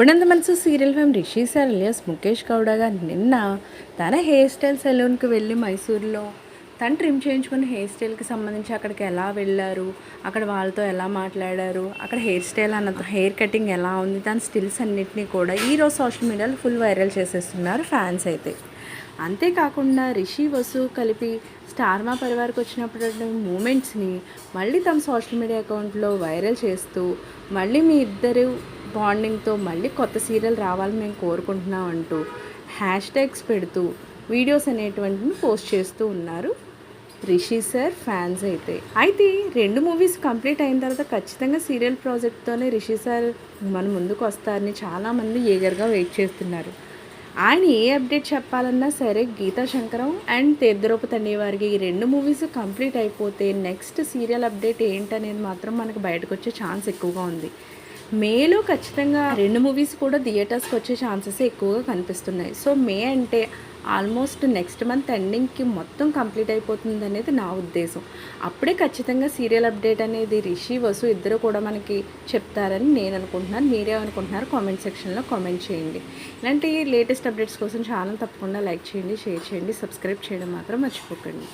ఇప్పుడంత మనసు serial fame Rishi sir alias Mukesh Gowda గారు నిన్న తన హెయిర్ స్టైల్ సెలూన్కి వెళ్ళి మైసూర్లో తను ట్రిమ్ చేయించుకున్న హెయిర్ స్టైల్కి సంబంధించి అక్కడికి ఎలా వెళ్ళారు? అక్కడ వాళ్ళతో ఎలా మాట్లాడారు? అక్కడ హెయిర్ స్టైల్ అన్న హెయిర్ కటింగ్ ఎలా ఉంది? దాని స్టిల్స్ అన్నిటినీ కూడా ఈరోజు సోషల్ మీడియాలో ఫుల్ వైరల్ చేసేస్తున్నారు ఫ్యాన్స్ అయితే. అంతేకాకుండా రిషి వసు కలిపి స్టార్ మా పరివార్కి వచ్చినప్పుడు మూమెంట్స్ని మళ్ళీ తమ సోషల్ మీడియా అకౌంట్లో వైరల్ చేస్తూ మళ్ళీ మీ ఇద్దరు బాండింగ్తో మళ్ళీ కొత్త సీరియల్ రావాలని మేము కోరుకుంటున్నాం అంటూ హ్యాష్ ట్యాగ్స్ పెడుతూ వీడియోస్ అనేటువంటివి పోస్ట్ చేస్తూ ఉన్నారు. రిషి సార్ ఫ్యాన్స్ అయితే. అయితే రెండు మూవీస్ కంప్లీట్ అయిన తర్వాత ఖచ్చితంగా సీరియల్ ప్రాజెక్ట్తోనే రిషి సార్ మన ముందుకు వస్తారని చాలామంది ఏగర్గా వెయిట్ చేస్తున్నారు. ఆయన ఏ అప్డేట్ చెప్పాలన్నా సరే గీతా శంకరం అండ్ తీర్థరూప తండ్రి వారికి ఈ రెండు మూవీస్ కంప్లీట్ అయిపోతే నెక్స్ట్ సీరియల్ అప్డేట్ ఏంటనేది మాత్రం మనకు బయటకు వచ్చే ఛాన్స్ ఎక్కువగా ఉంది. మేలో ఖచ్చితంగా రెండు మూవీస్ కూడా థియేటర్స్కి వచ్చే ఛాన్సెస్ ఎక్కువగా కనిపిస్తున్నాయి. సో మే అంటే ఆల్మోస్ట్ నెక్స్ట్ మంత్ ఎండింగ్కి మొత్తం కంప్లీట్ అయిపోతుంది అనేది నా ఉద్దేశం. అప్పుడే ఖచ్చితంగా సీరియల్ అప్డేట్ అనేది రిషి వసు ఇద్దరు కూడా మనకి చెప్తారని నేను అనుకుంటున్నాను. మీరే అనుకుంటున్నారు కామెంట్ సెక్షన్లో కామెంట్ చేయండి. ఇలాంటి లేటెస్ట్ అప్డేట్స్ కోసం ఛానల్ తప్పకుండా లైక్ చేయండి షేర్ చేయండి సబ్స్క్రైబ్ చేయడం మాత్రం మర్చిపోకండి.